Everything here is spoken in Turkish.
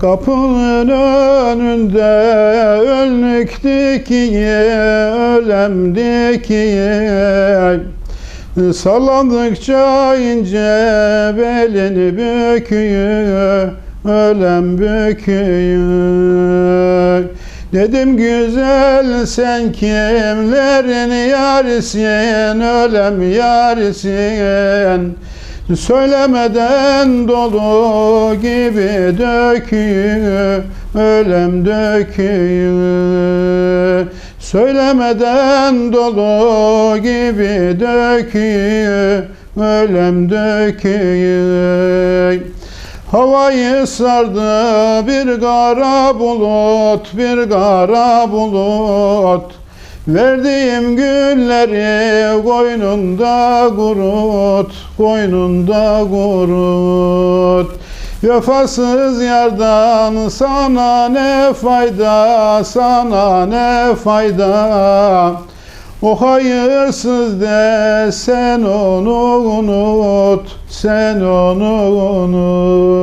Kapının önünde önlük dikiye, ölem dikiye Sallandıkça ince belini büküyor, ölem büküyor. Dedim güzel sen kimlerin yarisin, ölem yarisin Söylemeden dolu gibi döküyor, ölem döküyor. Söylemeden dolu gibi döküyor, ölem döküyor. Havayı sardı bir kara bulut, bir kara bulut. Verdiğim gülleri koynunda kurut, koynunda kurut. Vefasız yardan sana ne fayda, sana ne fayda. O hayırsız de sen onu unut, sen onu unut.